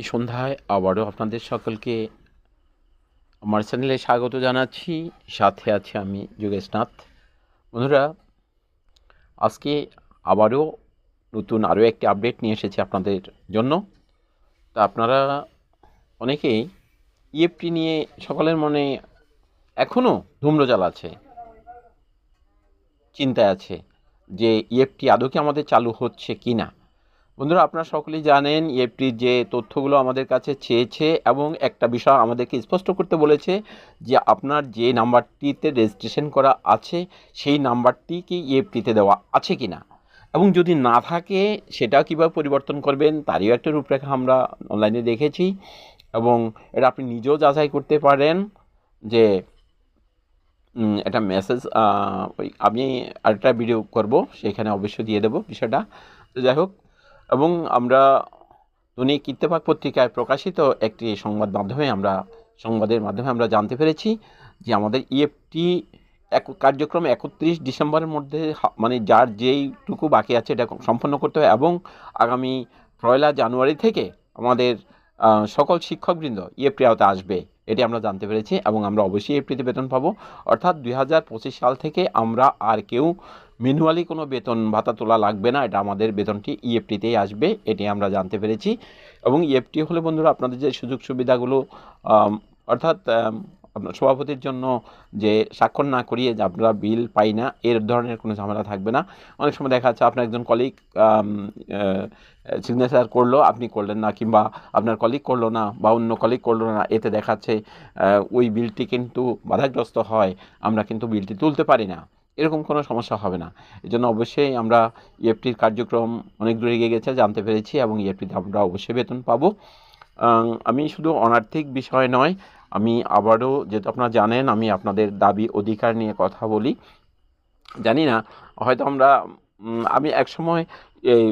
এই সন্ধ্যায় আবারও আপনাদের সকলকে আমার চ্যানেলে স্বাগত জানাচ্ছি। সাথে আছে আমি যোগেশনাথ। বন্ধুরা, আজকে আবারও নতুন আরও একটি আপডেট নিয়ে এসেছি আপনাদের জন্য। তা আপনারা অনেকেই ইএফটি নিয়ে সকলের মনে এখনও ধূম্রজাল আছে, চিন্তায় আছে যে ইএফটি আদৌ কি আমাদের চালু হচ্ছে কি না বন্ধুরা, আপনারা সকলেই জানেন ইএফটির যে তথ্যগুলো আমাদের কাছে চেয়েছে এবং একটা বিষয় আমাদেরকে স্পষ্ট করতে বলেছে যে আপনার যে নাম্বারটিতে রেজিস্ট্রেশন করা আছে, সেই নাম্বারটি কি ইএফটিতে দেওয়া আছে কি না এবং যদি না থাকে, সেটা কীভাবে পরিবর্তন করবেন, তারই একটা রূপরেখা আমরা অনলাইনে দেখেছি। এবং এটা আপনি নিজেও যাচাই করতে পারেন যে একটা মেসেজ ওই আমি আরেকটা ভিডিও করব, সেখানে অবশ্যই দিয়ে দেবো বিষয়টা। যাই হোক এবং আমরা দৈনিক ইত্তেফাক পত্রিকায় প্রকাশিত একটি সংবাদ মাধ্যমে আমরা, সংবাদের মাধ্যমে আমরা জানতে পেরেছি যে আমাদের ইএফটি এক, কার্যক্রম একত্রিশ ডিসেম্বরের মধ্যে মানে যার যেইটুকু বাকি আছে এটা সম্পন্ন করতে হবে এবং আগামী পয়লা জানুয়ারি থেকে আমাদের সকল শিক্ষকবৃন্দ ইএফটি আওতা আসবে। এটি আমরা জানতে পেরেছি এবং আমরা অবশ্যই এই বেতন পাবো। অর্থাৎ দুই হাজার পঁচিশ সাল থেকে আমরা আর কেউ ম্যানুয়ালি কোনো বেতন ভাতা তোলা লাগবে না, এটা আমাদের বেতনটি ইএফটিতেই আসবে, এটি আমরা জানতে পেরেছি। এবং ইএফটি হলে বন্ধুরা আপনাদের যে সুযোগ সুবিধাগুলো অর্থাৎ আপনার সভাপতির জন্য যে স্বাক্ষর না করিয়ে যে আপনারা বিল পাই না, এর ধরনের কোনো ঝামেলা থাকবে না। অনেক সময় দেখা যাচ্ছে আপনার একজন কলিগ সিগনেচার করল, আপনি করলেন না কিংবা আপনার কলিগ করল না বা অন্য কলিগ করল না, এতে দেখাচ্ছে ওই বিলটি কিন্তু বাধাগ্রস্ত হয়, আমরা কিন্তু বিলটি তুলতে পারি না। এরকম কোনো সমস্যা হবে না। এই জন্য অবশ্যই আমরা ইএফটির কার্যক্রম অনেক দূরে এগিয়ে গেছে, জানতে পেরেছি এবং ইএফটিতে আমরা অবশ্যই বেতন পাবো। আমি শুধু অনার্থিক বিষয় নয় আমি আবারও যেহেতু আপনারা জানেন, আমি আপনাদের দাবি, অধিকার নিয়ে কথা বলি। জানি না, হয়তো আমরা আমি একসময় এই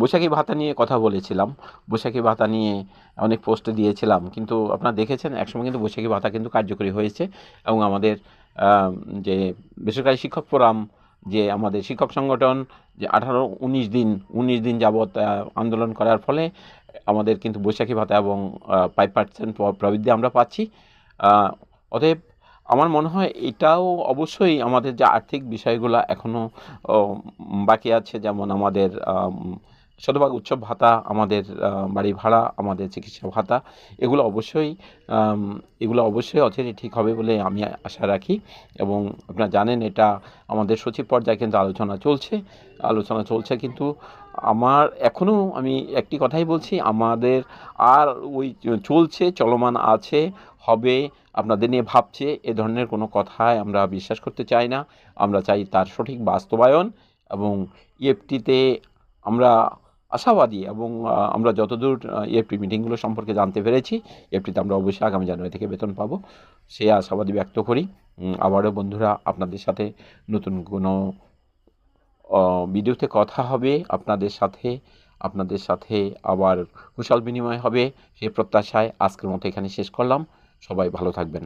বৈশাখী ভাতা নিয়ে কথা বলেছিলাম। বৈশাখী ভাতা নিয়ে অনেক পোস্ট দিয়েছিলাম, কিন্তু আপনারা দেখেছেন, একসময় কিন্তু বৈশাখী ভাতা কিন্তু কার্যকরী হয়েছে এবং আমাদের যে বেসরকারি শিক্ষক ফোরাম যে আমাদের শিক্ষক সংগঠন যে আঠারো উনিশ দিন উনিশ দিন যাবৎ আন্দোলন করার ফলে আমাদের কিন্তু বৈশাখী ভাতা এবং ফাইভ পার্সেন্ট প্রবৃদ্ধি আমরা পাচ্ছি। অতএব আমার মনে হয় এটাও অবশ্যই আমাদের যে আর্থিক বিষয়গুলো এখনও বাকি আছে যেমন আমাদের আম, শতভাগ উৎসব ভাতা আমাদের বাড়ি ভাড়া, আমাদের চিকিৎসা ভাতা, এগুলো অবশ্যই এগুলো অবশ্যই অচিরে ঠিক হবে বলে আমি আশা রাখি। এবং আপনারা জানেন এটা আমাদের সচিব পর্যায়ে কিন্তু আলোচনা চলছে আলোচনা চলছে কিন্তু আমার এখনও আমি একটি কথাই বলছি, আমাদের আর ওই চলছে, চলমান আছে, হবে, আপনাদের নিয়ে ভাবছে, এ ধরনের কোনো কথায় আমরা বিশ্বাস করতে চাই না। আমরা চাই তার সঠিক বাস্তবায়ন এবং ইএফটিতে আমরা আশাবাদী এবং আমরা যতদূর ইএফটি মিটিংগুলো সম্পর্কে জানতে পেরেছি ইএফটিতে আমরা অবশ্যই আগামী জানুয়ারি থেকে বেতন পাবো। সে আশাবাদী ব্যক্ত করি। আবারও বন্ধুরা, আপনাদের সাথে নতুন কোনো ভিডিওতে কথা হবে, আপনাদের সাথে আপনাদের সাথে আবার কুশল বিনিময় হবে, সে প্রত্যাশায় আজকের মতো এখানে শেষ করলাম। সবাই ভালো থাকবেন।